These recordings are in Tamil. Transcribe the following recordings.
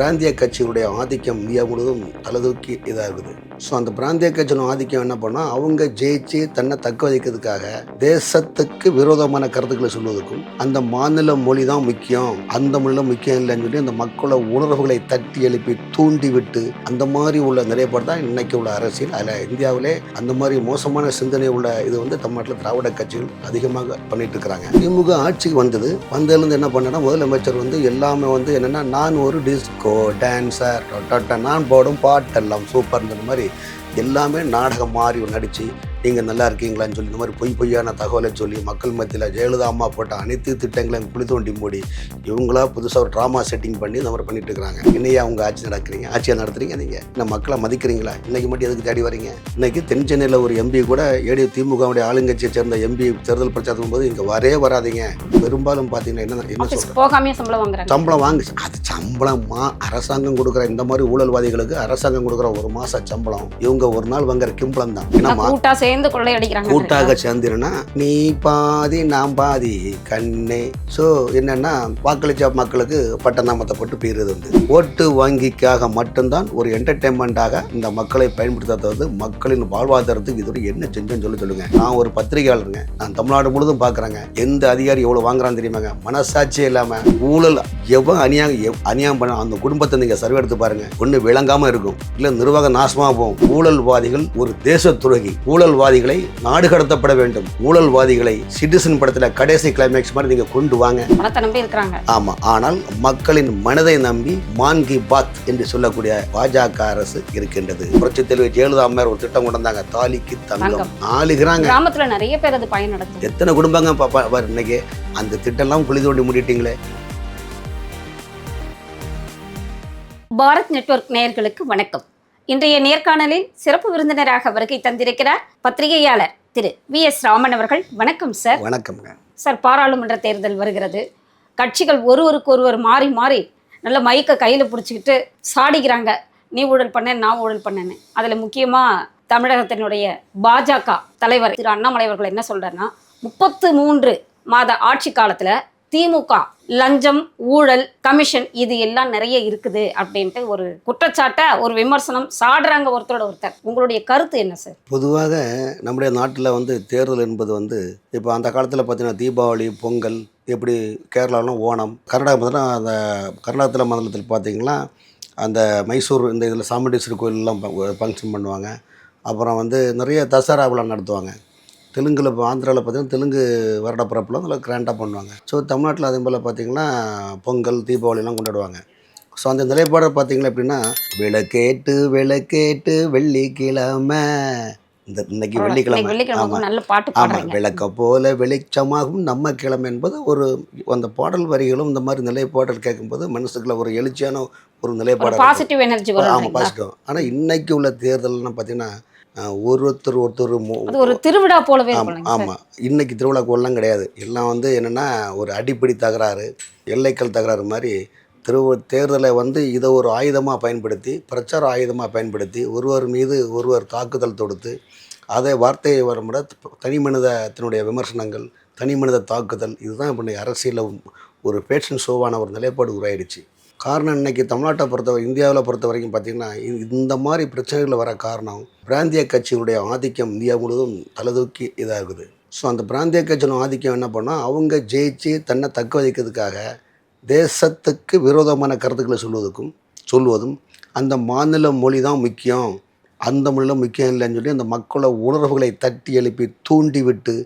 பிராந்திய கட்சிகளுடைய ஆதிக்கம் இந்தியா முழுவதும் தலதூக்கி இதாகுது. ஸோ அந்த பிராந்திய கட்சியின் ஆதிக்கம் என்ன பண்ணால் அவங்க ஜெயிச்சு தன்னை தக்க வைக்கிறதுக்காக தேசத்துக்கு விரோதமான கருத்துக்களை சொல்வதற்கும் அந்த மாநில மொழி தான் முக்கியம் அந்த மொழியில் முக்கியம் இல்லைன்னு சொல்லி அந்த மக்களோட உணர்வுகளை தட்டி எழுப்பி தூண்டி விட்டு அந்த மாதிரி உள்ள நிலைப்பாடு தான் இன்னைக்கு உள்ள அரசியல். அதில் இந்தியாவிலே அந்த மாதிரி மோசமான சிந்தனை உள்ள இது வந்து தமிழ்நாட்டில் திராவிட கட்சிகள் அதிகமாக பண்ணிட்டு இருக்கிறாங்க. திமுக ஆட்சிக்கு வந்தது. வந்ததுலேருந்து என்ன பண்ணனா முதலமைச்சர் வந்து எல்லாமே வந்து என்னென்னா நான் ஒரு டிஸ்கோ டான்ஸர் நான் போடும் பாட்டெல்லாம் இந்த மாதிரி எல்லாமே நாடகம் மாறி நடித்து நீங்கள் நல்லா இருக்கீங்களான்னு சொல்லி இந்த மாதிரி பொய் பொய்யான தகவலை சொல்லி மக்கள் மத்தியில் ஜெயலலிதா அம்மா போட்ட அனைத்து திட்டங்களையும் குழி தோண்டி மூடி இவங்களா புதுசாக ஒரு ட்ராமா செட்டிங் பண்ணி இந்த மாதிரி பண்ணிட்டு இருக்காங்க இன்னையே அவங்க ஆட்சி நடக்கிறீங்க ஆட்சியை நடத்துறீங்க நீங்கள் இந்த மக்களை மதிக்கிறீங்களா? இன்னைக்கு மட்டும் எதுக்கு தேடி வரீங்க? இன்னைக்கு தென் சென்னையில் ஒரு எம்பி கூட ஏடி திமுகவுடைய ஆளுங்கட்சியை சேர்ந்த எம்பி தேர்தல் பிரச்சாரம் போது இங்கே வரவே வராதீங்க. பெரும்பாலும் பார்த்தீங்கன்னா என்ன என்ன போகாமே சம்பளம் வாங்குறாங்க. சம்பளம் வாங்கு அது சம்பளமா? அரசாங்கம் கொடுக்குற இந்த மாதிரி ஊழல்வாதிகளுக்கு அரசாங்கம் கொடுக்குற ஒரு மாச சம்பளம். இவங்க ஒரு நாள் வாங்குற கிம்பளம் தான் ஏன்னா சேர்ந்து கொள்ளையடிக்கிறாங்க கூட்டாக சேர்ந்துருன்னா நீ பாதி நான் பாதி கண்ணே. ஸோ என்னன்னா வாக்களிச்ச மக்களுக்கு பட்டநாமத்தை போட்டு போயிருது வந்து ஓட்டு வங்கிக்காக மட்டும்தான் ஒரு என்டர்டைன்மெண்ட்டாக இந்த மக்களை பயன்படுத்தாதது மக்களின் வாழ்வாதாரத்துக்கு இதோட என்ன செஞ்சோன்னு சொல்லி சொல்லுங்க. நான் ஒரு பத்திரிகையாளருங்க. நான் தமிழ்நாடு முழுதும் பார்க்குறேங்க எந்த அதிகாரி எவ்வளோ வாங்குறான்னு தெரியுமாங்க? மனசாட்சியே இல்லாமல் ஊழல் எவ்வளோ அநியாயம் அநியாயம் பண்ண அந்த குடும்பத்தை நீங்கள் சர்வே எடுத்து பாருங்க. ஒன்று விளங்காமல் இருக்கும். இல்லை நிர்வாகம் நாசமாக போகும். ஊழல்வாதிகள் ஒரு தேச துரோகி. ஊழல்வாதிகளை நாடு கடத்தப்பட வேண்டும். ஊழல்வாதிகளை சிட்டிசன் படத்தில் கடைசி கிளைமேக்ஸ் மாதிரி நீங்கள் கொண்டு வாங்க. பணத்தை நம்பி இருக்கிறாங்க. ஆமா ஆனால் மக்களின் மனதை நம்பி மான் கி பாத் என்று சொல்லக்கூடிய பாஜக அரசு இருக்கின்றது. புரட்சி தலைவர் ஜெயலலிதா அம்மையார் ஒரு திட்டம் கொண்டு வந்தாங்க தாலிக்கு தங்கம். நாலுகிறாங்க. கிராமத்துல நிறைய பேர் அது பயனடைஞ்சு எத்தனை குடும்பங்க பாப்பா இன்னைக்கு? அந்த திட்டம்லாம் குழி தோண்டி மூடிட்டீங்களே. பாரத் நெட்வொர்க் நேயர்களுக்கு வணக்கம். இன்றைய நேர்காணலில் சிறப்பு விருந்தினராக வருகை தந்திருக்கிறார் பத்திரிகையாளர் திரு வி எஸ் ராமன் அவர்கள். வணக்கம் சார் வணக்கம்ங்க. சார் பாராளுமன்ற தேர்தல் வருகிறது. கட்சிகள் ஒருவருக்கு ஒருவர் மாறி மாறி நல்ல மைக்க கையில் பிடிச்சிக்கிட்டு சாடிக்கிறாங்க. நீ ஊழல் பண்ண நான் ஊழல் பண்ணேன்னு. அதில் முக்கியமாக தமிழகத்தினுடைய பாஜக தலைவர் திரு அண்ணாமலை அவர்கள் என்ன சொல்றாருன்னா முப்பத்து மூன்று மாத ஆட்சி காலத்தில் திமுக லஞ்சம் ஊழல் கமிஷன் இது எல்லாம் நிறைய இருக்குது அப்படின்ட்டு ஒரு குற்றச்சாட்டை ஒரு விமர்சனம் சாடுறாங்க ஒருத்தரோட ஒருத்தர். உங்களுடைய கருத்து என்ன சார்? பொதுவாக நம்முடைய நாட்டில் வந்து தேர்தல் என்பது வந்து இப்போ அந்த காலத்தில் பார்த்தீங்கன்னா தீபாவளி பொங்கல் எப்படி கேரளாவிலும் ஓணம் கர்நாடகா பார்த்தீங்கன்னா அந்த கர்நாடகத்தில் மண்டலத்தில் பார்த்தீங்கன்னா அந்த மைசூர் இந்த இதில் சாமுண்டீஸ்வரர் கோயிலெலாம் ஃபங்க்ஷன் பண்ணுவாங்க. அப்புறம் வந்து நிறைய தசரா விழா நடத்துவாங்க. தெலுங்கில் இப்போ ஆந்திராவில் பார்த்தீங்கன்னா தெலுங்கு வருடப்பிறப்பில் அதில் கிராண்டாக பண்ணுவாங்க. ஸோ தமிழ்நாட்டில் அதே போல் பார்த்தீங்கன்னா பொங்கல் தீபாவளிலாம் கொண்டாடுவாங்க. ஸோ அந்த நிலைப்பாடை பார்த்தீங்கன்னா எப்படின்னா விளக்கேட்டு விளக்கேட்டு வெள்ளிக்கிழமை. இந்த இன்னைக்கு வெள்ளிக்கிழமை. நல்ல பாட்டு ஆமாம் விளக்க போல வெளிச்சமாகும் நம்ம கிழமை என்பது ஒரு அந்த பாடல் வரிகளும் இந்த மாதிரி நிலைப்பாடல் கேட்கும்போது மனசுக்குள்ள ஒரு எழுச்சியான ஒரு நிலைப்பாடு பாசிட்டிவ் எனர்ஜி ஆமாம்? பாசிட்டிவ் ஆனால் இன்னைக்கு உள்ள தேர்தல்லாம் பார்த்தீங்கன்னா ஒருத்தர் ஒருத்தர் மோ- அது ஒரு திருவிழா போலவே ஆமாம் இன்னைக்கு திருவிழா கோல்லாம் கிடையாது. எல்லாம் வந்து என்னென்னா ஒரு அடிப்படை தகராறு எல்லைக்கல் தகராறு மாதிரி திரு தேர்தலை வந்து இதை ஒரு ஆயுதமாக பயன்படுத்தி பிரச்சார ஆயுதமாக பயன்படுத்தி ஒருவர் மீது ஒருவர் தாக்குதல் தொடுத்து அதை வார்த்தையை வரும்போது தனி மனிதத்தினுடைய விமர்சனங்கள் தனி மனித தாக்குதல் இதுதான் இப்போ அரசியலில் ஒரு ஃபேஷன் ஷோவான ஒரு நிலைப்பாடு உருவாயிடுச்சு. காரணம் இன்னைக்கு தமிழ்நாட்டை பொறுத்த இந்தியாவில் பொறுத்த வரைக்கும் பார்த்திங்கன்னா இந்த மாதிரி பிரச்சனைகள் வர காரணம் பிராந்திய கட்சிகளுடைய ஆதிக்கம் இந்தியா முழுவதும் தலதூக்கி இதாகுது. ஸோ அந்த பிராந்திய கட்சியின் ஆதிக்கம் என்ன பண்ணால் அவங்க ஜெயிச்சு தன்னை தக்க வைக்கிறதுக்காக தேசத்துக்கு விரோதமான கருத்துக்களை சொல்வதற்கும் சொல்வதும் அந்த மாநில மொழி தான் முக்கியம் அந்த மொழியில் முக்கியம் இல்லைன்னு சொல்லி அந்த மக்களோட உணர்வுகளை தட்டி எழுப்பி தூண்டி விட்டு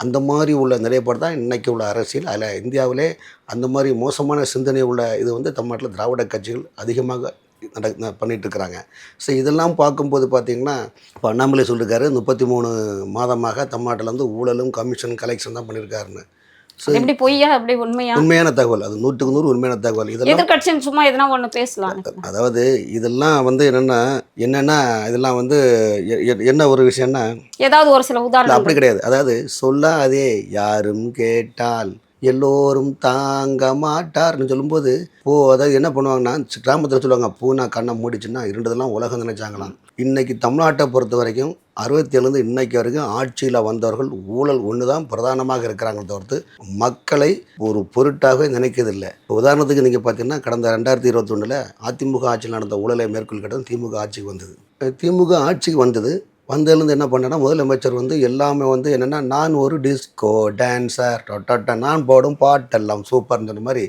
அந்த மாதிரி உள்ள நிலைப்பாடு தான் இன்றைக்கி உள்ள அரசியல். அதில் இந்தியாவிலே அந்த மாதிரி மோசமான சிந்தனை உள்ள இது வந்து தமிழ்நாட்டில் திராவிட கட்சிகள் அதிகமாக நட ந- இருக்கிறாங்க ஸோ இதெல்லாம் பார்க்கும்போது பார்த்திங்கன்னா இப்போ அண்ணாமலை சொல்லியிருக்காரு முப்பத்தி மூணு மாதமாக தமிழ்நாட்டில் வந்து ஊழலும் கமிஷன் கலெக்ஷன் தான் பண்ணியிருக்காருன்னு. எப்படி பொய்யா அப்படி உண்மையா? உண்மையான தகவல். அது நூற்றுக்கு நூறு உண்மையான தகவல். இதெல்லாம் எதிர்கட்சின்னு சும்மா எதனா ஒண்ணு பேசலாம் அதாவது இதெல்லாம் வந்து என்னென்னா என்னென்னா இதெல்லாம் வந்து என்ன ஒரு விஷயம்னா ஏதாவது ஒரு சில உதாரணம் அப்படி கிடையாது. அதாவது சொல்லாதே யாரும் கேட்டால். எல்லோரும் தாங்க மாட்டார்னு சொல்லும்போது ஓ அதாவது என்ன பண்ணுவாங்கன்னா கிராமத்தில் சொல்லுவாங்க பூனா கண்ணை மூடிச்சுன்னா இருண்டதெல்லாம் உலகம் நினைச்சாங்களாம் இன்னைக்கு தமிழ்நாட்டை பொறுத்த வரைக்கும் அறுபத்தி ஏழுலேருந்து இன்னைக்கு வரைக்கும் ஆட்சியில் வந்தவர்கள் ஊழல் ஒன்று தான் பிரதானமாக இருக்கிறாங்க தவிர்த்து மக்களை ஒரு பொருட்டாகவே நினைக்கிறதில்லை இப்போ உதாரணத்துக்கு நீங்கள் பார்த்தீங்கன்னா கடந்த ரெண்டாயிரத்தி இருபத்தொன்னில் அதிமுக ஆட்சியில் நடந்த ஊழலை மேற்கொள் கட்டம் திமுக ஆட்சிக்கு வந்தது. திமுக ஆட்சிக்கு வந்தது வந்ததுலேருந்து என்ன பண்ணேன்னா முதலமைச்சர் வந்து எல்லாமே வந்து என்னென்னா நான் ஒரு டிஸ்கோ டான்ஸர் டொட்டட்ட நான் போடும் பாட்டெல்லாம் சூப்பர்னு சொன்ன மாதிரி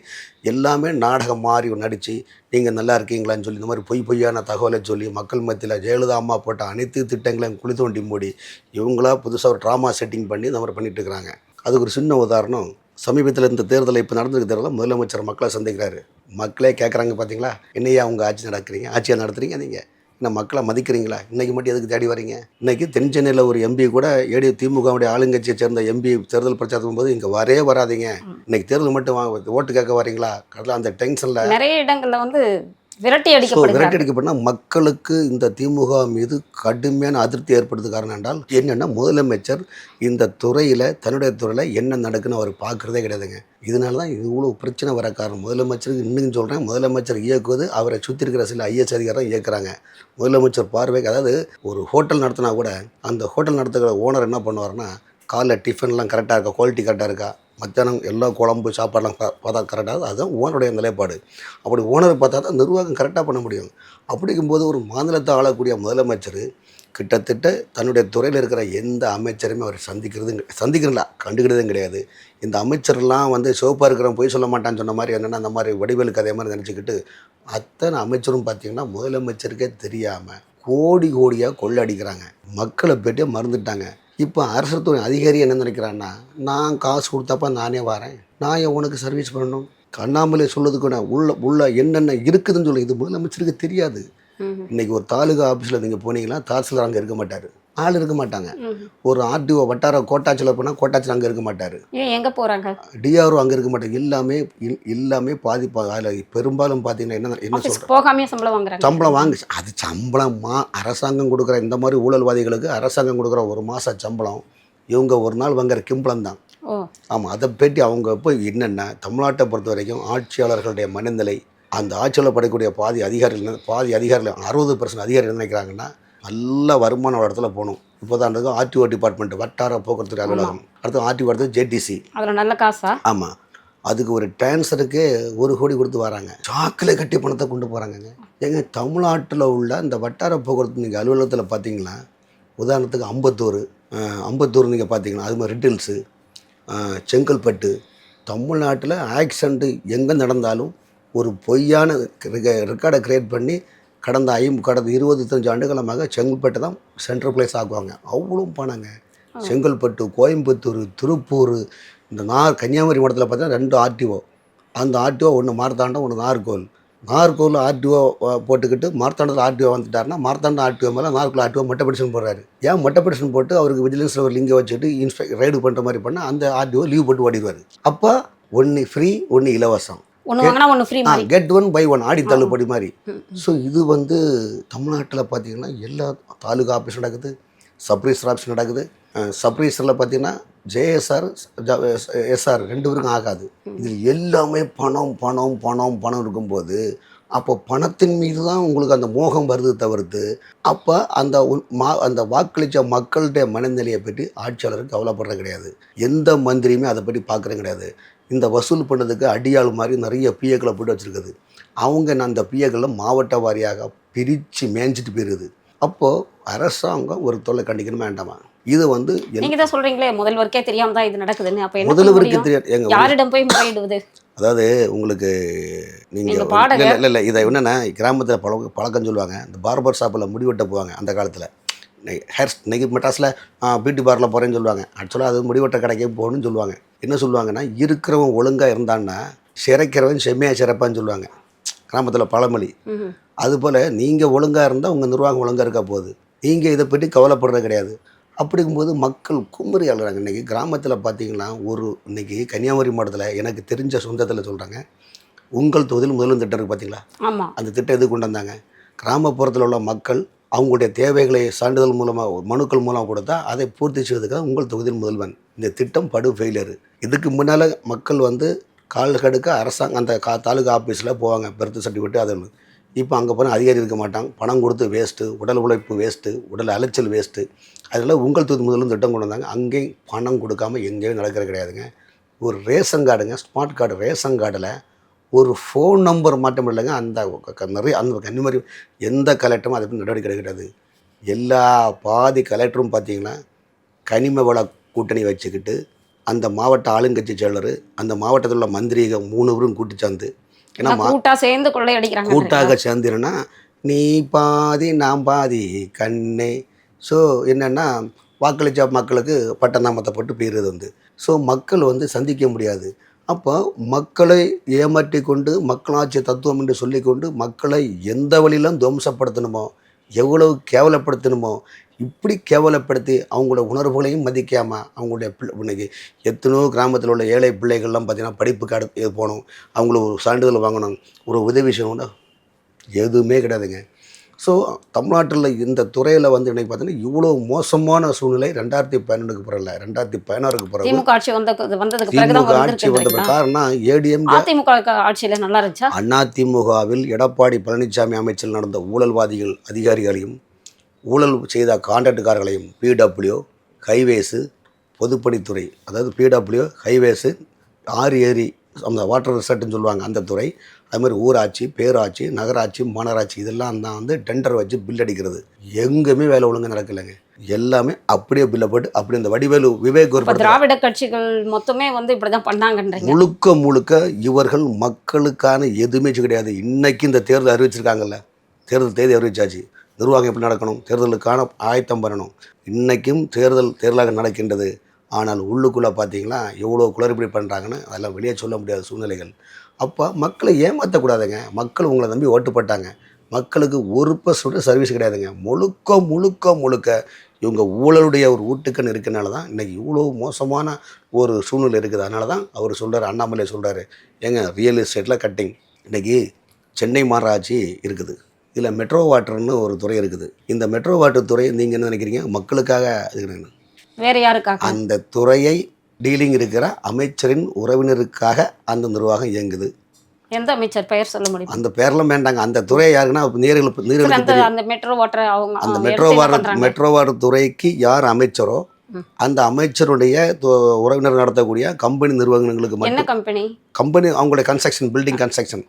எல்லாமே நாடகம் மாறி நடித்து நீங்கள் நல்லா இருக்கீங்களான்னு சொல்லி இந்த மாதிரி பொய் பொய்யான தகவலை சொல்லி மக்கள் மத்தியில் ஜெயலலிதா அம்மா போட்ட அனைத்து திட்டங்களையும் குளி தோண்டி மூடி இவங்களா புதுசாக ஒரு ட்ராமா செட்டிங் பண்ணி இந்த மாதிரி பண்ணிட்டு இருக்கிறாங்க அதுக்கு ஒரு சின்ன உதாரணம் சமீபத்தில் இந்த தேர்தலை இப்போ நடந்திருக்க தேர்தலில் முதலமைச்சர் மக்களை சந்திக்கிறாரு. மக்களே கேட்குறாங்க பார்த்தீங்களா என்னையா அவங்க ஆட்சி நடக்கிறீங்க? ஆட்சியாக நடத்துகிறீங்க நீங்கள் என்ன மக்களை மதிக்கிறீங்களா? இன்னைக்கு மட்டும் எதுக்கு தேடி வரீங்க? இன்னைக்கு தென் சென்னையில் ஒரு எம்பி கூட ஏடி திமுகவுடைய ஆளுங்கட்சியை சேர்ந்த எம்பி தேர்தல் பிரச்சாரம் போது இங்கே வரவே வராதீங்க. இன்னைக்கு தேர்தல் மட்டும் ஓட்டு கேட்க வரீங்களா? கடல அந்த டென்ஷனில் நிறைய இடங்கள்ல வந்து விரட்டி ஸோ அடிக்கப்படுகிறாங்க விரட்டடிக்கப்பட்டால் மக்களுக்கு இந்த திமுக மீது கடுமையான அதிருப்தி ஏற்படுறது காரணம் என்றால் என்னென்னா முதலமைச்சர் இந்த துறையில் தன்னுடைய துறையில் என்ன நடக்குன்னு அவர் பார்க்குறதே கிடையாதுங்க. இதனால தான் இவ்வளோ பிரச்சனை வர காரணம். முதலமைச்சருக்கு இன்னும் சொல்கிறேன் முதலமைச்சர் இயக்குவது அவரை சுற்றி இருக்கிற சில ஐஎஸ் அதிகாரம் இயக்குறாங்க. முதலமைச்சர் பார்வைக்கு அதாவது ஒரு ஹோட்டல் நடத்தினா கூட அந்த ஹோட்டல் நடத்துகிற ஓனர் என்ன பண்ணுவார்னா காலைல டிஃபன்லாம் கரெக்டாக இருக்கா குவாலிட்டி கரெக்டாக இருக்கா? மத்தியானம் எல்லா குழம்பு சாப்பாடெலாம் பார்த்தா கரெக்டாக அதுதான் ஓனருடைய நிலைப்பாடு. அப்படி ஓனர் பார்த்தா தான் நிர்வாகம் கரெக்டாக பண்ண முடியும். அப்படிங்கும்போது ஒரு மாநிலத்தை ஆளக்கூடிய முதலமைச்சர் கிட்டத்தட்ட தன்னுடைய துறையில் இருக்கிற எந்த அமைச்சருமே அவர் சந்திக்கிறது சந்திக்கிறல கண்டுக்கிறதும் கிடையாது. இந்த அமைச்சர்லாம் வந்து சிவப்பாக இருக்கிறவன் போய் சொல்ல மாட்டான்னு சொன்ன மாதிரி என்னென்னா அந்த மாதிரி வடிவேலுக்கு அதே மாதிரி நினச்சிக்கிட்டு அத்தனை அமைச்சரும் பார்த்தீங்கன்னா முதலமைச்சருக்கே தெரியாமல் கோடி கோடியாக கொள்ளடிக்கிறாங்க மக்களை போய்ட்டு மறந்துட்டாங்க. இப்போ அரசு துறை அதிகாரி என்ன நினைக்கிறான்னா நான் காசு கொடுத்தப்ப நானே வரேன். நான் ஏன் உனக்கு சர்வீஸ் பண்ணணும்? அண்ணாமலை சொல்லுறதுக்கு நான் உள்ள உள்ள என்னென்ன இருக்குதுன்னு சொல்லி. இது முதலமைச்சருக்கு தெரியாது. இன்னைக்கு ஒரு தாலுகா ஆஃபீஸில் நீங்கள் போனீங்கன்னா தாசில்தார் அங்கே இருக்க மாட்டார். ஆள் இருக்க மாட்டாங்க. ஒரு ஆர்டிஓ வட்டார கோட்டாட்சியில் போனால் கோட்டாட்சியில் அங்கே இருக்க மாட்டார். எங்க போறாங்க? டிஆர்ஓ அங்கே இருக்க மாட்டார். எல்லாமே எல்லாமே பாதிப்பா அதில் பெரும்பாலும் பார்த்தீங்கன்னா என்ன என்ன போகாமே சம்பளம் வாங்குறாங்க. சம்பளம் வாங்கி அது சம்பளமா அரசாங்கம் கொடுக்குற இந்த மாதிரி ஊழல்வாதிகளுக்கு அரசாங்கம் கொடுக்குற ஒரு மாத சம்பளம் இவங்க ஒரு நாள் வாங்குற கிம்பளம் தான். ஆமாம் அதை பற்றி அவங்க போய் என்னென்ன தமிழ்நாட்டை பொறுத்த வரைக்கும் ஆட்சியாளர்களுடைய மனநிலை அந்த ஆட்சியில் படக்கூடிய பாதி அதிகாரிகள் பாதி அதிகாரிகள் அறுபது பர்சன்ட் அதிகாரிகள் என்ன நினைக்கிறாங்கன்னா நல்ல வருமானம் ஒரு இடத்துல போகணும் இப்போ தான் ஆர்டிஓ டிபார்ட்மெண்ட் வட்டார போக்குவரத்து அலுவலகம். அடுத்து ஆர்டிஓ அடுத்து ஜேடிசி அதுல நல்ல காசா? ஆமாம் அதுக்கு ஒரு டான்ஸருக்கு ஒரு கோடி கொடுத்து வராங்க. சாக்கில் கட்டி பணத்தை கொண்டு போகிறாங்கங்க எங்க தமிழ்நாட்டில் உள்ள இந்த வட்டார போக்குவரத்து நீங்கள் அலுவலகத்தில் பார்த்தீங்களா உதாரணத்துக்கு அம்பத்தூர் அம்பத்தூர் நீங்கள் பார்த்தீங்கன்னா அது மாதிரி ரிட்டில்ஸு செங்கல்பட்டு தமிழ்நாட்டில் ஆக்சிடெண்ட்டு எங்கே நடந்தாலும் ஒரு பொய்யான ரெக்கார்டை கிரியேட் பண்ணி கடந்த ஐம் கடந்த இருபத்தஞ்சு ஆண்டுகாலமாக செங்கல்பட்டு தான் சென்ட்ரல் பிளேஸ் ஆக்குவாங்க. அவ்வளோ பணங்க செங்கல்பட்டு கோயம்புத்தூர் திருப்பூர் இந்த நார் கன்னியாகுமரி மாவட்டத்தில் பார்த்தா ரெண்டு ஆர்டிஓ. அந்த ஆர்டிஓ ஒன்று மார்த்தாண்டம் ஒன்று நார்கோல். நார்கோல் ஆர்டிஓ போட்டுக்கிட்டு மார்த்தாண்டத்தில் ஆர்டிஓ வந்துட்டாருன்னா மார்த்தாண்டம் ஆர்டிஓ மேலே நார்கோல் ஆர்டிஓ மொட்டை பெடிஷன் போடுறாரு. ஏன் மொட்டை பெடிஷன் போட்டு அவருக்கு விஜிலன்ஸில் ஒரு லிங்கை வச்சுட்டு இன்ஸ்பெக்ட் ரைடு பண்ணுற மாதிரி பண்ணால் அந்த ஆர்டிஓ லீவ் போட்டு ஓடிடுவார். அப்போ ஒன்று ஃப்ரீ ஒன்று இலவசம். வாங்கினா free get one buy one ஆடி தள்ளுபடி மாதிரி. ஸோ இது வந்து தமிழ்நாட்டில் பார்த்தீங்கன்னா எல்லா தாலுகா ஆஃபீஸ் நடக்குது சப்ரீசர் ஆஃபீஸ் நடக்குது. சப்ரீசரில் பார்த்தீங்கன்னா ஜேஎஸ்ஆர் எஸ்ஆர் ரெண்டு பேருக்கும் ஆகாது. இதில் எல்லாமே பணம் பணம் பணம் பணம் இருக்கும்போது அப்போ பணத்தின் மீது தான் உங்களுக்கு அந்த மோகம் வருது தவிர்த்து அப்போ அந்த மா அந்த வாக்களித்த மக்களுடைய மனநிலையை பற்றி ஆட்சியாளருக்கு கவலைப்படுறது கிடையாது. எந்த மந்திரியுமே அதை பற்றி பார்க்குறது கிடையாது. இந்த வசூல் பண்ணதுக்கு அடியாள் மாதிரி நிறைய பிஏக்களை போட்டு வச்சுருக்குது. அவங்க நான் அந்த பிஏக்களை மாவட்ட வாரியாக பிரித்து மேய்ஞ்சிட்டு போயிருது. அப்போது அரசாங்கம் ஒரு தொல்லை கண்டிக்கணுமா வேண்டாமா? இது வந்து நீங்க தான் சொல்றீங்களே முதல்வருக்கே தெரியாம தான் இது நடக்குதுன்னு. அப்ப முதல்வருக்கு? தெரியாது. எங்க யாரிடம் போய் முறையிடுவது? அதாவது உங்களுக்கு நீங்கள் நீங்க இல்லை இல்லை இதை என்னென்னா கிராமத்தில் பழக்க பழக்கம் சொல்லுவாங்க. இந்த பார்பர் ஷாப்பில் முடி வெட்ட போவாங்க அந்த காலத்தில். ஹேர் இன்னைக்கு மெட்ராஸில் பியூட்டி பார்லர் போகிறேன்னு சொல்லுவாங்க. ஆக்சுவலாக அது முடிவெட்ட கடைக்கே போகணும்னு சொல்லுவாங்க. என்ன சொல்லுவாங்கன்னா இருக்கிறவன் ஒழுங்காக இருந்தான்னா சிறைக்கிறவன் செம்மையாக சிறப்பான்னு சொல்லுவாங்க. கிராமத்தில் பழமொழி. அதுபோல் நீங்கள் ஒழுங்காக இருந்தால் உங்கள் நிர்வாகம் ஒழுங்காக இருக்க போகுது. நீங்கள் இதை பற்றி கவலைப்படுறது கிடையாது. அப்படிங்கும்போது மக்கள் குமரி அழுறாங்க. இன்றைக்கி கிராமத்தில் பார்த்தீங்கன்னா ஒரு இன்னைக்கு கன்னியாகுமரி மாவட்டத்தில் எனக்கு தெரிஞ்ச சொந்தத்தில் சொல்கிறாங்க உங்கள் தொகுதியில் முதலும் திட்டம் இருக்குது பார்த்தீங்களா அந்த திட்டம் எது கொண்டு வந்தாங்க? கிராமப்புறத்தில் உள்ள மக்கள் அவங்களுடைய தேவைகளை சான்றிதழ் மூலமாக மனுக்கள் மூலமாக கொடுத்தா அதை பூர்த்தி செய்வதற்காக உங்கள் தொகுதியின் முதல்வன். இந்த திட்டம் படு ஃபெயிலியர் இதுக்கு முன்னால் மக்கள் வந்து கால் கடுக்க அரசாங்கம் அந்த கா தாலுகா ஆஃபீஸில் போவாங்க. பெர்த் சர்டிஃபிகேட் அது ஒன்று இப்போ அங்கே போனால் அதிகாரி இருக்க மாட்டாங்க. பணம் கொடுத்து வேஸ்ட்டு உடல் உழைப்பு வேஸ்ட்டு உடல் அலைச்சல் வேஸ்ட்டு அதில் உங்கள் தொகுதி முதலும் திட்டம் கொண்டு வந்தாங்க. அங்கேயும் பணம் கொடுக்காம எங்கேயும் நடக்கிறது கிடையாதுங்க. ஒரு ரேஷன் கார்டுங்க ஸ்மார்ட் கார்டு ரேஷன் கார்டில் ஒரு ஃபோன் நம்பர் மாற்றம் இல்லைங்க. அந்த நிறைய அந்த கன்னிமரி எந்த கலெக்டரும் அதை பற்றி நடவடிக்கை கிடையாது எல்லா பாதி கலெக்டரும் பார்த்தீங்கன்னா கனிம வள கூட்டணி வச்சுக்கிட்டு அந்த மாவட்ட ஆளுங்கட்சி செயலர் அந்த மாவட்டத்தில் உள்ள மந்திரிகள் மூணு பேரும் கூட்டி சேர்ந்து ஏன்னா கூட்டா சேர்ந்து கொள்ளையடிக்கிறாங்க கூட்டாக சேர்ந்துருன்னா நீ பாதி நான் பாதி கண்ணே. ஸோ என்னென்னா வாக்களித்த மக்களுக்கு பட்டநாமத்தை போட்டு போயிடுறது வந்து ஸோ மக்கள் வந்து சந்திக்க முடியாது. அப்போ மக்களை ஏமாற்றி கொண்டு மக்களாட்சி தத்துவம் என்று சொல்லிக்கொண்டு மக்களை எந்த வழியிலும் துவம்சப்படுத்தணுமோ எவ்வளவு கேவலப்படுத்தணுமோ இப்படி கேவலப்படுத்தி அவங்களோட உணர்வுகளையும் மதிக்காமல் அவங்களுடைய பிள்ளை இன்னைக்கு எத்தனையோ கிராமத்தில் உள்ள ஏழை பிள்ளைகள்லாம் பார்த்தீங்கன்னா படிப்புக்கு அடுத்து போகணும் அவங்களுக்கு ஒரு சான்றிதழ் வாங்கணும் ஒரு உதவி செய்யணும்னா எதுவுமே கிடையாதுங்க. ஸோ தமிழ்நாட்டில் இந்த துறையில் வந்து இன்னைக்கு பார்த்தீங்கன்னா இவ்வளோ மோசமான சூழ்நிலை ரெண்டாயிரத்தி பதினொன்றுக்கு பிறகு ரெண்டாயிரத்தி பதினாறுக்கு பிறகு திமுக ஆட்சி வந்த வந்ததுக்கு பிறகுதான் திமுக ஆட்சி வந்த வந்திருக்கு பிறகு காரணம் ஏடிஎம் அதிமுக ஆட்சியில நல்லா இருந்துச்சா? அதிமுகவில் எடப்பாடி பழனிசாமி அமைச்சர் நடந்த ஊழல்வாதிகள் அதிகாரிகளையும் ஊழல் செய்த கான்ட்ராக்டுக்காரர்களையும் பிடபிள்யூ ஹைவேஸு பொதுப்பணித்துறை அதாவது பிடபிள்யூ ஹைவேஸு ஆறு ஏரி அந்த வாட்டர் ரிசர்ட்னு சொல்லுவாங்க அந்த துறை அது மாதிரி ஊராட்சி பேராட்சி நகராட்சி மாநகராட்சி இதெல்லாம் தான் வந்து டெண்டர் வச்சு பில் அடிக்கிறது. எங்கேயுமே வேலை ஒழுங்கு நடக்கலைங்க. எல்லாமே அப்படியே பில்லை போட்டு அப்படி இந்த வடிவேலு விவேக் ஒரு திராவிட கட்சிகள் மொத்தமே வந்து இப்படிதான் பண்ணாங்கன்றீங்க. முழுக்க முழுக்க இவர்கள் மக்களுக்கான எதுவுமே கிடையாது. இன்னைக்கு இந்த தேர்தல் அறிவிச்சிருக்காங்கல்ல. தேர்தல் தேதி அறிவிச்சாச்சு. நிர்வாகம் எப்படி நடக்கணும்? தேர்தலுக்கான ஆயத்தம் பண்ணணும். இன்னைக்கும் தேர்தல் தேர்தலாக நடக்கின்றது. ஆனால் உள்ளுக்குள்ளே பார்த்தீங்கன்னா எவ்வளோ குளறுபடி பண்ணுறாங்கன்னு அதெல்லாம் வெளியே சொல்ல முடியாத சூழ்நிலைகள். அப்போ மக்களை ஏமாற்றக்கூடாதுங்க மக்கள் உங்களை நம்பி ஓட்டு போட்டாங்க மக்களுக்கு ஒரு பர்சன்ட் சர்வீஸ் கிடையாதுங்க. முழுக்க முழுக்க முழுக்க இவங்க ஊழலுடைய ஒரு ஊட்டுக்கண் இருக்கனால தான் இன்றைக்கி இவ்வளோ மோசமான ஒரு சூழ்நிலை இருக்குது. அதனால தான் அவர் சொல்கிறார் அண்ணாமலை சொல்கிறாரு ஏங்க ரியல் எஸ்டேட்டில் கட்டிங் இன்றைக்கி சென்னை மாநகராட்சி இருக்குது. இதில் மெட்ரோ வாட்டர்னு ஒரு துறை இருக்குது. இந்த மெட்ரோ வாட்டர் துறை நீங்கள் என்ன நினைக்கிறீங்க? மக்களுக்காக இது வேற யாருக்காக? அந்த துறையை டீலிங் இருக்கிற அமைச்சரின் உறவினருக்காக அந்த நிர்வாகம் இயங்குது. எந்த அமைச்சர் பெயர் சொல்ல முடியும்? அந்த பேரெல்லாம் வேண்டாங்க. அந்த துறை யாருன்னா சரி, நீர்களுக்கு அந்த மெட்ரோ வாட்டர் அவங்க அந்த மெட்ரோ பண்றாங்க? மெட்ரோ துறைக்கு யார் அமைச்சரோ. அந்த அமைச்சருடைய உறவினர் நடத்தக்கூடிய கம்பெனி நிறுவனங்களுக்கு என்ன மட்டும் கம்பெனி கம்பெனி அவங்களுடைய கன்ஸ்ட்ரக்ஷன் பில்டிங் கன்ஸ்ட்ரக்ஷன்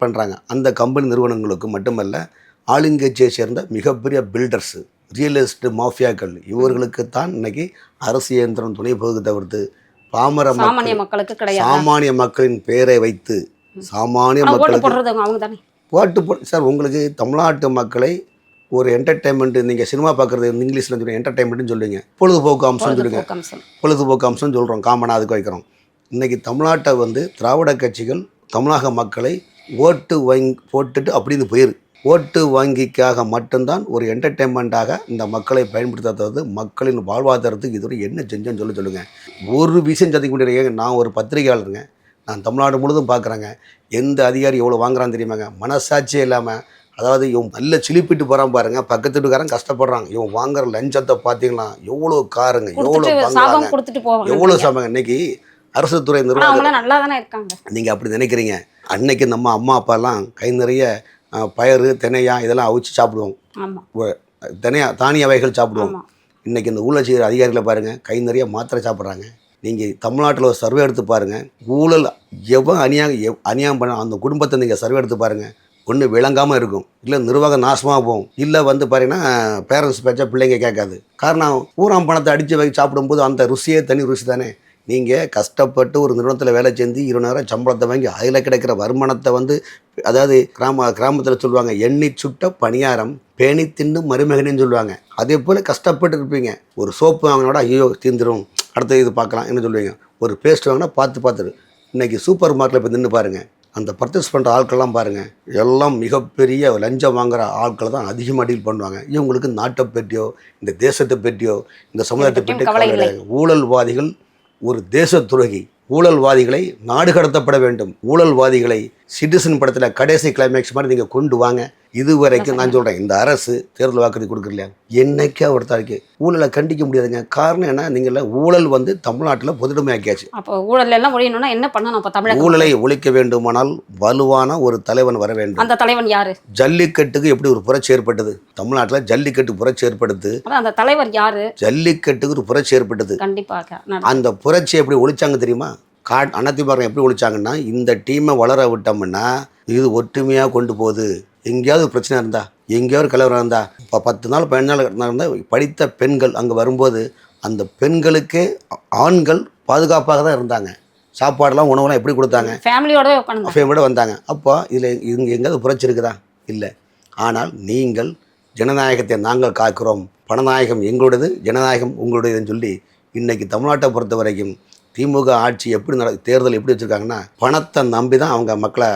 பண்ணுறாங்க அந்த கம்பெனி நிறுவனங்களுக்கு மட்டுமல்ல ஆளுங்கட்சியை சேர்ந்த மிகப்பெரிய பில்டர்ஸு ரியல் எஸ்டேட் மாஃபியாக்கள். இவர்களுக்கு தான் இன்னைக்கு அரசு இயந்திரம் துணை போகுது தவிர்த்து பாமர சாமானிய மக்கள் மக்களுக்கு கிடையாது. சாமானிய மக்களின் பெயரை வைத்து சாமானிய மக்களுக்கு ஓட்டு போ சார் உங்களுக்கு தமிழ்நாட்டு மக்களை ஒரு என்டர்டைன்மெண்ட் நீங்கள் சினிமா பார்க்குறது இங்கிலீஷில் சொல்லுங்க என்டர்டைன்மெண்ட்னு சொல்லுவீங்க பொழுதுபோக்கு அம்சம் சொல்லுங்க. பொழுதுபோக்கு அம்சம். பொழுதுபோக்கு அம்சம் சொல்கிறோம் காமனாக அதுக்கு வைக்கிறோம். இன்றைக்கி தமிழ்நாட்டை வந்து திராவிட கட்சிகள் தமிழக மக்களை ஓட்டு வாங்கி போட்டுட்டு அப்படின்னு போயிரு. ஓட்டு வங்கிக்காக மட்டும்தான் ஒரு என்டர்டெயின்மெண்ட்டாக இந்த மக்களை பயன்படுத்தாதது மக்களின் வாழ்வாதாரத்துக்கு இதுவரை என்ன செஞ்சேன்னு சொல்ல சொல்லுங்கள் ஒரு விஷயம் சந்திக்க முடியாது நான் ஒரு பத்திரிகையாளருங்க. நான் தமிழ்நாடு முழுதும் பார்க்குறேங்க எந்த அதிகாரி எவ்வளோ வாங்குறான்னு தெரியுமாங்க? மனசாட்சியே இல்லாமல் அதாவது இவன் நல்ல சிலிப்பிட்டு போகிறான் பாருங்க. பக்கத்து வீட்டுக்காரன் கஷ்டப்படுறான். இவன் வாங்குற லஞ்சத்தை பார்த்தீங்களா எவ்வளோ காருங்க எவ்வளோ போவாங்க. எவ்வளோ சமயம் இன்னைக்கு அரசு துறை நிர்வாகம் அவங்க நல்லா தானே இருக்காங்க. நீங்கள் அப்படி நினைக்கிறீங்க. அன்னைக்கு நம்ம அம்மா அப்பாலாம் கை நிறைய பயறு தினையா இதெல்லாம் அவிச்சு சாப்பிடுவோம். தினையா தானிய வகைகள் சாப்பிடுவோம். ஆமா. இன்னைக்கு இந்த ஊழல் செய்கிற அதிகாரிகளை பாருங்கள் கை நிறைய மாத்திரை சாப்பிட்றாங்க. நீங்கள் தமிழ்நாட்டில் ஒரு சர்வே எடுத்து பாருங்கள் ஊழல் எவன் அநியாயம் எவ் அநியாயம் பண்ண அந்த குடும்பத்தை நீங்கள் சர்வே எடுத்து பாருங்கள் ஒன்று விளங்காமல் இருக்கும். இல்லை நிர்வாகம் நாசமாக போகும். இல்லை வந்து பாருங்கன்னா பேரண்ட்ஸ் பேச்சா பிள்ளைங்க கேட்காது. காரணம் ஊராம் பணத்தை அடித்து வைக்க சாப்பிடும்போது அந்த ருசியே தனி ருசி தானே. நீங்கள் கஷ்டப்பட்டு ஒரு நிறுவனத்தில் வேலை செஞ்சு இருபதாயிரம் சம்பளத்தை வாங்கி அதில் கிடைக்கிற வருமானத்தை வந்து அதாவது கிராம கிராமத்தில் சொல்லுவாங்க எண்ணி சுட்ட பணியாரம் பேணி தின்னு மருமகனேன்னு சொல்லுவாங்க. அதே போல் கஷ்டப்பட்டு இருப்பீங்க. ஒரு சோப்பு வாங்கினோட ஐயோ தீந்துரும். அடுத்த இது பார்க்கலாம் என்ன சொல்லுவீங்க. ஒரு பேஸ்ட் வாங்கினா பார்த்து பார்த்துரு. இன்றைக்கி சூப்பர் மார்க்கெட்டில் இப்போ நின்று பாருங்கள் அந்த பர்ச்சேஸ் பண்ணுற ஆட்கள்லாம் பாருங்கள் எல்லாம் மிகப்பெரிய லஞ்சம் வாங்குற ஆட்களை தான் அதிகமாக டீல் பண்ணுவாங்க. இவங்களுக்கு நாட்டை பற்றியோ இந்த தேசத்தை பற்றியோ இந்த சமுதாயத்தை பற்றியும் பற்றி கவலை கவலை இல்லை. கிடையாது. ஊழல்வாதிகள் ஒரு தேச துரோகி ஊழல்வாதிகளை நாடு கடத்தப்பட வேண்டும். ஊழல்வாதிகளை சிட்டிசன் படத்தில் கடைசி கிளைமேக்ஸ் மாதிரி நீங்கள் கொண்டு வாங்க. இது வரைக்கும் நான் சொல்கிறேன் இந்த அரசு தேர்தல் வாக்குறுதி கொடுக்குறலையா என்னைக்கே ஒருத்தாருக்கு ஊழலை கண்டிக்க முடியாதுங்க. காரணம் என்ன? நீங்கள் ஊழல் வந்து தமிழ்நாட்டில் பொதுடுமை ஆக்கியாச்சு அப்போ ஊழல் எல்லாம் ஒழியணும்னா என்ன பண்ணணும் அப்போ தமிழக ஊழலை ஒழிக்க வேண்டுமானால் வலுவான ஒரு தலைவன் வர வேண்டும். அந்த தலைவன் யாரு? ஜல்லிக்கட்டுக்கு எப்படி ஒரு புரட்சி ஏற்பட்டது? தமிழ்நாட்டில் ஜல்லிக்கட்டு புரட்சி ஏற்படுத்து. அந்த தலைவர் யாரு? ஜல்லிக்கட்டுக்கு ஒரு புரட்சி ஏற்பட்டது. கண்டிப்பாக அந்த புரட்சியை எப்படி ஒழிச்சாங்க தெரியுமா? கா அதிமுக எப்படி ஒழிச்சாங்கன்னா இந்த டீமை வளர விட்டோம்னா இது ஒற்றுமையாக கொண்டு போகுது. எங்கேயாவது பிரச்சனை இருந்தா எங்கேயாவது கலவரம் இருந்தா இப்போ பத்து நாள் பதினஞ்சு நாள் இருந்தால் படித்த பெண்கள் அங்கே வரும்போது அந்த பெண்களுக்கு ஆண்கள் பாதுகாப்பாக தான் இருந்தாங்க. சாப்பாடெல்லாம் உணவெல்லாம் எப்படி கொடுத்தாங்க? உட்காந்து ஃபேமிலியோட வந்தாங்க. அப்போ இதில் இங்கே எங்கேயாவது புரட்சி இருக்குதா இல்லை. ஆனால் நீங்கள் ஜனநாயகத்தை நாங்கள் காக்கிறோம். பணநாயகம் எங்களுடையது ஜனநாயகம் உங்களுடையதுன்னு சொல்லி இன்னைக்கு தமிழ்நாட்டை பொறுத்த வரைக்கும் திமுக ஆட்சி எப்படி நட தேர்தல் எப்படி வச்சுருக்காங்கன்னா பணத்தை நம்பி தான் அவங்க மக்களை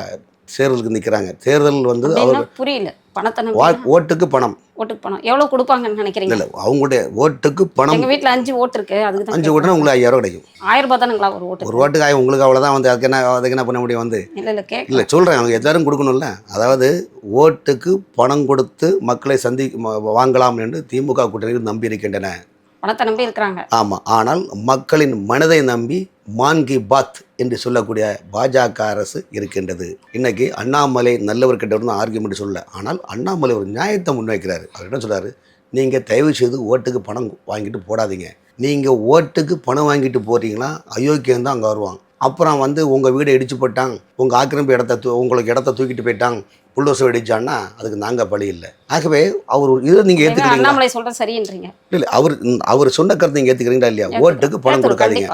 தேர்தலுக்கு நிற்கிறாங்க தேர்தல் வந்து அவர் புரியல. பணத்தை ஓட்டுக்கு பணம். ஓட்டுக்கு பணம். எவ்வளவு கொடுப்பாங்கன்னு நினைக்கிறீங்க? இல்லை அவங்களுடைய ஓட்டுக்கு பணம். எங்க வீட்ல அஞ்சு ஓட்டு இருக்கு. அதுக்கு அஞ்சு ஓட்டுனா உங்களுக்கு ஐயாயிரம் கிடைக்கும். ஆயிரம் ரூபாய் தானுங்களா ஒரு ஓட்டு ஒரு ஓட்டுக்கு ஆயிரம் உங்களுக்கு அவ்வளோதான் வந்து அதுக்கு என்ன அதுக்கு என்ன பண்ண முடியும் வந்து? இல்ல இல்ல கேட்க இல்லை சொல்கிறேன் அவங்க எல்லாரும் கொடுக்கணும்ல. அதாவது ஓட்டுக்கு பணம் கொடுத்து மக்களை சந்தி வாங்கலாம் என்று திமுக கூட்டணிகள் நம்பி இருக்கின்றன பணத்தை நம்பி இருக்கிறாங்க. ஆமாம் ஆனால் மக்களின் மனதை நம்பி மான் கி பாத் என்று சொல்லக்கூடிய பாஜக அரசு இருக்கின்றது. இன்னைக்கு அண்ணாமலை நல்லவர்கிட்ட இருந்து ஆர்குமெண்ட் சொல்லல. ஆனால் அண்ணாமலை ஒரு நியாயத்தை முன்வைக்கிறாரு. அவர் என்ன சொல்றாரு? நீங்கள் தயவு செய்து ஓட்டுக்கு பணம் வாங்கிட்டு போடாதீங்க. நீங்கள் ஓட்டுக்கு பணம் வாங்கிட்டு போறீங்களா அயோக்கியம் தான் அங்கே வருவாங்க அப்புறம் வந்து உங்கள் வீடை இடிச்சு போட்டான். உங்கள் ஆக்கிரமிப்பு இடத்த தூ உங்களுக்கு இடத்த தூக்கிட்டு போயிட்டான். புல்லோசம் இடிச்சான்னா அதுக்கு நாங்கள் பழி இல்லை. ஆகவே அவர் இதை நீங்கள் ஏங்க ஏற்றுக்கிறீங்களா அண்ணாமலை சரின்றீங்க. இல்லை அவர் அவர் சொன்ன கருத்தை நீங்கள் ஏற்றுக்கிறீங்களா இல்லையா? ஓட்டுக்கு பணம் கொடுக்காதீங்க.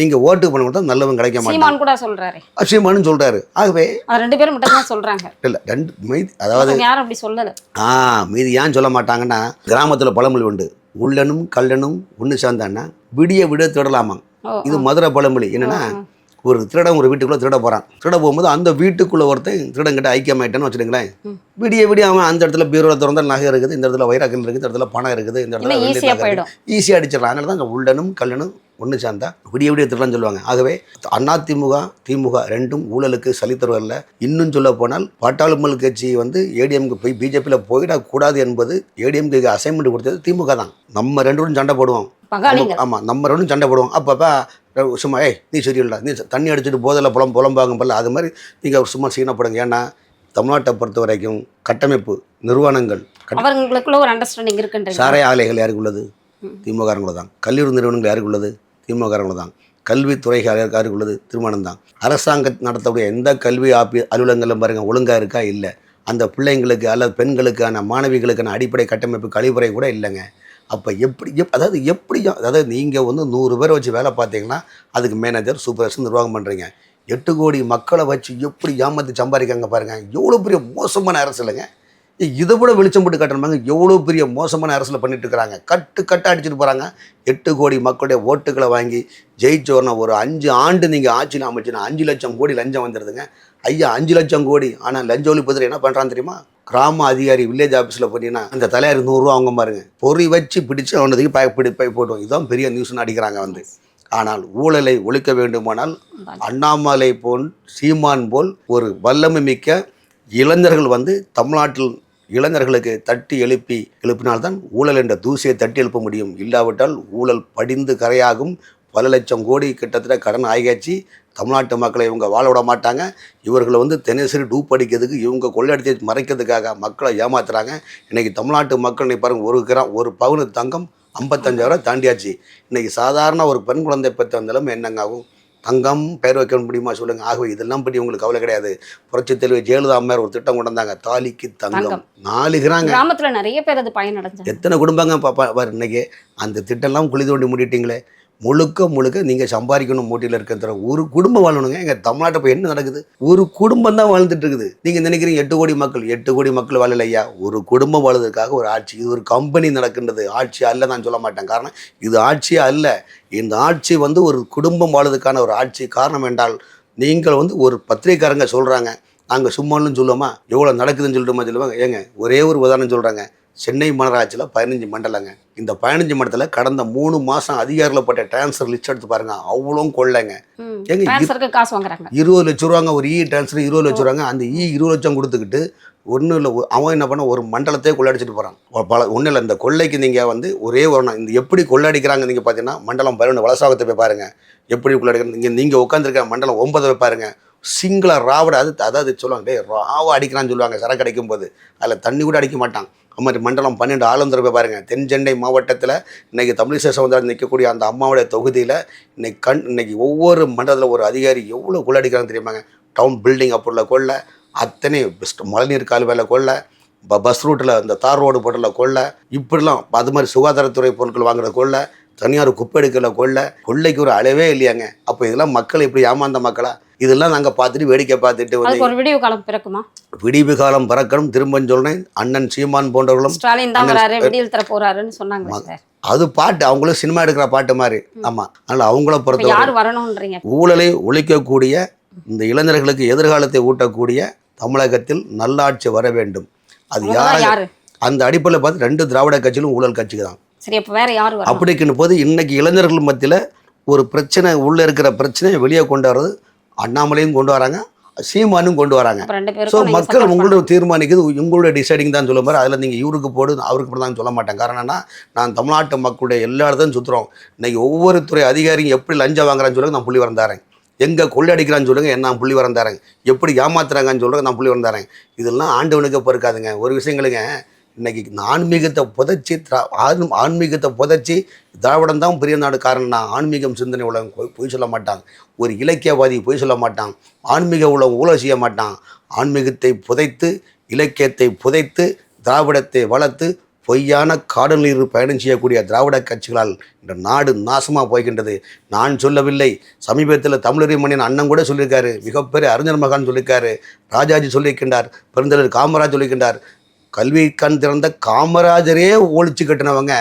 நீங்க ஓட்டுக்கு பணம் கொடுத்தா நல்லவன் கிடைக்க மாட்டான். சீமான் கூட சொல்றாரு. அசியமானு சொல்றாரு. ஆகவே ரெண்டு பேரும் மட்டும் தான் சொல்றாங்க. இல்ல ரெண்டு மீதி அதாவது யாரும் அப்படி சொல்லல. ஆ மீதி ஏன் சொல்ல மாட்டாங்கன்னா கிராமத்துல பழமொழி உண்டு. உள்ளனும் கள்ளனும் ஒன்று சேர்ந்தான்னா விடிய விட திருடலாமா ஓ, இது மதுரை பழமொழி. என்னன்னா ஒரு திருடன் ஒரு வீட்டுக்குள்ள திருட போறான். திருட போகும்போது அந்த வீட்டுக்குள்ள ஒருத்தன் திருடன் கிட்ட ஐக்கியமாயிட்டேன்னு வச்சுக்கோங்களேன். விடிய விடிய அவன் அந்த இடத்துல பீரோல திறந்தா நகை இருக்குது இந்த இடத்துல வைராக்கல் இருக்குது இந்த இடத்துல பணம் இருக்குது இந்த இடத்துல ஈஸியாக அடிச்சிடலாம். அதனால தான் அங்கே உள்ளனும் கல்லனும் ஒன்று சேர்ந்தா விடிய விடிய திருடன்னு சொல்லுவாங்க. ஆகவே அதிமுக திமுக ரெண்டும் ஊழலுக்கு சலித்தரவல்ல இன்னும் சொல்ல போனால் பாட்டாளுமல் கட்சி வந்து ஏடிஎம்க்கு போய் பிஜேபியில் போயிடக்கூடாது என்பது ஏடிஎம்க்கு அசைன்மெண்ட் கொடுத்தது திமுக தான். நம்ம ரெண்டு சண்டை போடுவோம். ஆமாம் நம்ம ரெண்டும் சண்டை போடுவோம். அப்பப்போ சும்மா ஏய் நீ சரியில்லை நீ தண்ணி அடிச்சுட்டு போதில் புலம் புலம்பாங்க போல அது மாதிரி நீங்கள் சும்மா சீனப்படுங்க ஏன்னா தமிழ்நாட்டை பொறுத்த வரைக்கும் கட்டமைப்பு நிறுவனங்கள் அவங்களுக்குள்ள ஒரு அண்டர்ஸ்டாண்டிங் இருக்குன்றீங்க. சாராய ஆலைகள் யாருக்கு உள்ளது. திமுகங்கள தான். கல்லூரி நிறுவனங்கள் யாருக்கு உள்ளது? திமுகங்கள தான். கல்வித்துறைகள் யாருக்கு உள்ளது? திருமணம் தான். அரசாங்கம் நடத்தக்கூடிய எந்த கல்வி ஆப்பி அலுவலகங்களும் பாருங்கள் ஒழுங்காக இருக்கா? இல்லை. அந்த பிள்ளைங்களுக்கு அல்லது பெண்களுக்கான மாணவிகளுக்கான அடிப்படை கட்டமைப்பு கழிவுறை கூட இல்லைங்க. அப்போ எப்படி எப் அதாவது எப்படி அதாவது நீங்கள் வந்து நூறு பேரை வச்சு வேலை பார்த்தீங்கன்னா அதுக்கு மேனேஜர் சூப்பர்வைசர் நிர்வாகம் பண்ணுறீங்க எட்டு கோடி மக்களை வச்சு எப்படி ஏமாற்றி சம்பாதிக்காங்க பாருங்கள் எவ்வளோ பெரிய மோசமான அரசு இல்லைங்க இதை விட வெளிச்சம் போட்டு கட்டணுமாங்க எவ்வளோ பெரிய மோசமான அரசில் பண்ணிட்டு இருக்கிறாங்க. கட்டு கட்டு அடிச்சுட்டு போகிறாங்க எட்டு கோடி மக்களுடைய ஓட்டுகளை வாங்கி ஜெயிச்சோர்னா ஒரு அஞ்சு ஆண்டு நீங்கள் ஆட்சியில் அமைச்சுன்னா அஞ்சு லட்சம் கோடி லஞ்சம் வந்துடுதுங்க ஐயா அஞ்சு லட்சம் கோடி. ஆனால் லஞ்ச ஒழிப்பதில் என்ன பண்ணுறான்னு தெரியுமா? கிராம அதிகாரி வில்லேஜ் ஆஃபீஸில் போனீங்கன்னா அந்த தலையார் நூறுரூவா அவங்க பாருங்க. பொறி வச்சு பிடிச்சு அவனதுக்கு பை பிடி பை போட்டோம். இதுதான் பெரிய நியூஸ்னு அடிக்கிறாங்க வந்து. ஆனால் ஊழலை ஒழிக்க வேண்டுமானால் அண்ணாமலை போல் சீமான் போல் ஒரு வல்லமை மிக்க இளைஞர்கள் வந்து தமிழ்நாட்டில் இளைஞர்களுக்கு தட்டி எழுப்பி எழுப்பினால்தான் ஊழல் என்ற தூசியை தட்டி எழுப்ப முடியும். இல்லாவிட்டால் ஊழல் படிந்து கரையாகும். பல லட்சம் கோடி கிட்டத்தட்ட கடன் ஆகியாச்சு. தமிழ்நாட்டு மக்களை இவங்க வாழ விட மாட்டாங்க. இவர்களை வந்து தினசரி டூப் அடிக்கிறதுக்கு இவங்க கொள்ளையடித்து மறைக்கிறதுக்காக மக்களை ஏமாத்துறாங்க. இன்னைக்கு தமிழ்நாட்டு மக்கள் இன்னைக்கு பாருங்க ஒரு கிராம் ஒரு பவுனு தங்கம் ஐம்பத்தஞ்சாயிரம் தாண்டியாச்சு. இன்னைக்கு சாதாரண ஒரு பெண் குழந்தை பெற்ற நிலைமை என்னங்க ஆகும்? தங்கம் பெயர் வைக்க முடியுமா சொல்லுங்க. ஆகவே இதெல்லாம் பற்றி உங்களுக்கு கவலை கிடையாது. புரட்சி தலைவர் ஜெயலலிதா அம்மையார் ஒரு திட்டம் கொண்டு வந்தாங்க. தாலிக்கு தங்கம். நாலு கிராங்க. கிராமத்துல நிறைய பேர் அது பயனடைஞ்சாங்க எத்தனை குடும்பங்க பாப்பா இன்னைக்கு? அந்த திட்டம்லாம் குழி தோண்டி மூடிட்டீங்களே. முழுக்க முழுக்க நீங்கள் சம்பாதிக்கணும் மூட்டியில் இருக்கிற ஒரு குடும்பம் வாழணுங்க. எங்கள் தமிழ்நாட்டை இப்போ என்ன நடக்குது? ஒரு குடும்பம் தான் வாழ்ந்துட்டு இருக்குது. நீங்கள் நினைக்கிறீங்க எட்டு கோடி மக்கள் எட்டு கோடி மக்கள் வாழல ஐயா? ஒரு குடும்பம் வாழ்வதற்காக ஒரு ஆட்சி இது ஒரு கம்பெனி நடக்கின்றது. ஆட்சி அல்ல நான் சொல்ல மாட்டேன். காரணம் இது ஆட்சியே அல்ல. இந்த ஆட்சி வந்து ஒரு குடும்பம் வாழ்வதற்கான ஒரு ஆட்சி. காரணம் என்றால் நீங்கள் வந்து ஒரு பத்திரிக்காரங்க சொல்கிறாங்க நாங்கள் சும்மான்னு சொல்லுவோமா? எவ்வளோ நடக்குதுன்னு சொல்லிட்டுமா சொல்லுவாங்க. ஏங்க ஒரே ஒரு உதாரணம் சொல்கிறாங்க சென்னை மாநகராட்சியில் பதினஞ்சு மண்டலங்க. இந்த பதினஞ்சு மண்டலத்தில் கடந்த மூணு மாதம் அதிகாரியில் போட்ட டிரான்ஸ்ஃபர் லிஸ்ட் எடுத்து பாருங்க. அவ்வளோ கொள்ளைங்க. டிரான்ஸ்ஃபருக்கு காசு வாங்குறாங்க. இருபது லட்ச ரூபாங்க ஒரு இ டிரான்ஸ்ஃபர் இருபது லட்ச ரூபாங்க. அந்த இ இருபது லட்சம் கொடுத்துக்கிட்டு ஒன்றும் இல்லை அவன் என்ன பண்ண ஒரு மண்டலத்தையே கொள்ளடிச்சிட்டு போகிறான் பல ஒன்றும் இல்லை இந்த கொள்ளைக்கு நீங்கள் வந்து ஒரே நாள் இந்த எப்படி கொள்ளடிக்கிறாங்க நீங்கள் பார்த்தீங்கன்னா மண்டலம் பதினொன்று வலசாகத்தை போய் பாருங்க. எப்படி கொள்ளடிக்கிறாங்க நீங்கள் நீங்கள் உட்காந்துருக்க மண்டலம் ஒன்பது போய் பாருங்க. சிங்கள ராவட அது அதாவது சொல்லுவாங்க டேய் ராவா அடிக்கிறான்னு சொல்லுவாங்க சரக்கு அடிக்கும் போது அதில் தண்ணி கூட அடிக்க மாட்டான். மாதிரி மண்டலம் பன்னெண்டு ஆளுந்தர போய் பாருங்க. தென் சென்னை மாவட்டத்தில் இன்னைக்கு தமிழிசை சமுதாயம் நிற்கக்கூடிய அந்த அம்மாவுடைய தொகுதியில் இன்றைக்கி கண் இன்றைக்கி ஒவ்வொரு மண்டலத்தில் ஒரு அதிகாரி எவ்வளோ கொள்ளடிக்கிறாங்க தெரியுமாங்க டவுன் பில்டிங் அப்புறம் கொள்ள அத்தனை பெஸ்ட் மழைநீர் கால்வாயில் கொள்ள ப பஸ் ரூட்டில் இந்த தார் ரோடு போட்டில் கொள்ள இப்படிலாம் அது மாதிரி சுகாதாரத்துறை பொருட்கள் வாங்குற கொள்ள தனியார் குப்பை எடுக்கல கொள்ள கொள்ளைக்கு ஒரு அளவே இல்லையாங்க. அப்போ இதெல்லாம் மக்கள் இப்படி ஏமாந்த மக்களாக இதெல்லாம் நாங்கள் பார்த்துட்டு வேடிக்கை பார்த்துட்டு வந்து விடிவு காலம் பிறக்குமா? விடிவு காலம் பறக்கணும் திரும்ப சொல்றேன். அண்ணன் சீமான் போன்றவர்களும் ஸ்டாலின் தான் அண்ணன் வராரு விடியல் தர போறாருன்னு சொன்னாங்க அது பாட்டு அவங்களும் சினிமா எடுக்கிற பாட்டு மாதிரி. ஆமாம் அதனால் அவங்கள யார் வரணும்ன்றீங்க? ஊழலை ஒழிக்கக்கூடிய இந்த இளைஞர்களுக்கு எதிர்காலத்தை ஊட்டக்கூடிய தமிழகத்தில் நல்லாட்சி வர வேண்டும். அது யார் அந்த அடிப்படையில் பார்த்து ரெண்டு திராவிட கட்சிகளும் ஊழல் கட்சிக்கு தான் சரி அப்ப வேற யார் அப்படிங்கிற போது இன்னைக்கு இளைஞர்கள் மத்தியில் ஒரு பிரச்சனை உள்ளே இருக்கிற பிரச்சனையை வெளியே கொண்டு வர்றது அண்ணாமலையும் கொண்டு வராங்க சீமானும் கொண்டு வராங்க. ஸோ மக்கள் உங்களோட தீர்மானிக்குது உங்களுடைய டிசைடிங் தான் சொல்ல மாதிரி அதில் நீங்கள் இவருக்கு போடு அவருக்கு போடு தான் சொல்ல மாட்டேன். காரணம் என்ன நான் தமிழ்நாட்டு மக்களுடைய எல்லா இடத்தையும் சுற்றுறோம் இன்னைக்கு ஒவ்வொரு துறை அதிகாரியும் எப்படி லஞ்சம் வாங்குறான்னு சொல்லுங்க நான் புள்ளி வரந்தாரேன். எங்கே கொள்ளடிக்கிறான்னு சொல்லுங்க என்ன நான் புள்ளி வரந்தாரேன். எப்படி ஏமாத்துறாங்கன்னு சொல்லுங்க நான் புள்ளி வரந்தாரேன். இதெல்லாம் ஆண்டவனுக்கு இப்போ இருக்காதுங்க ஒரு விஷயங்களுங்க இன்னைக்கு இந்த ஆன்மீகத்தை புதைச்சி திரா- ஆன் ஆன்மீகத்தை புதைச்சி திராவிடம் தான் பெரிய நாடு காரணம் நான் ஆன்மீகம் சிந்தனை உள்ளவங்க பொய் பொய் சொல்ல மாட்டான். ஒரு இலக்கியவாதி பொய் சொல்ல மாட்டான். ஆன்மீக உலகம் ஊழல் செய்ய மாட்டான். ஆன்மீகத்தை புதைத்து இலக்கியத்தை புதைத்து திராவிடத்தை வளர்த்து பொய்யான காடுநீர் பயணம் செய்யக்கூடிய திராவிட கட்சிகளால் இந்த நாடு நாசமாக போய்கின்றது நான் சொல்லவில்லை. சமீபத்தில் தமிழறி மணியன் அண்ணன் கூட சொல்லியிருக்காரு. மிகப்பெரிய அறிஞர் மகான் சொல்லியிருக்காரு. ராஜாஜி சொல்லியிருக்கின்றார். பெருந்தலைவர் காமராஜ் சொல்லியிருக்கின்றார். கல்வி கண் திறந்த காமராஜரே ஒழிச்சு கட்டினவங்க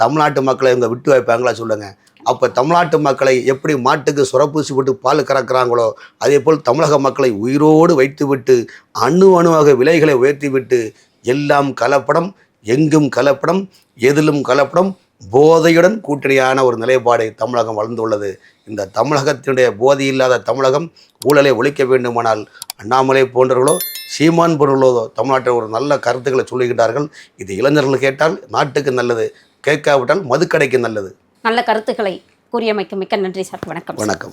தமிழ்நாட்டு மக்களை இவங்க விட்டு வைப்பாங்களா சொல்லுங்க. அப்போ தமிழ்நாட்டு மக்களை எப்படி மாட்டுக்கு சுரப்பூசி விட்டு பால் கறக்குறாங்களோ அதே போல் தமிழக மக்களை உயிரோடு வைத்துவிட்டு அணு அணுவாக விலைகளை உயர்த்திவிட்டு எல்லாம் கலப்படம் எங்கும் கலப்படம் எதிலும் கலப்படம் போதையுடன் கூட்டணியான ஒரு நிலைப்பாடை தமிழகம் வளர்ந்துள்ளது. இந்த தமிழகத்தினுடைய போதை இல்லாத தமிழகம் ஊழலை ஒழிக்க வேண்டுமானால் அண்ணாமலை போன்றவர்களோ சீமான் போன்றவர்களோ தமிழ்நாட்டில் ஒரு நல்ல கருத்துக்களை சொல்லுகின்றார்கள் இது இளைஞர்கள் கேட்டால் நாட்டுக்கு நல்லது கேட்காவிட்டால் மதுக்கடைக்கு நல்லது. நல்ல கருத்துக்களை கூறியமைக்கு மிக்க நன்றி சார். வணக்கம் வணக்கம்.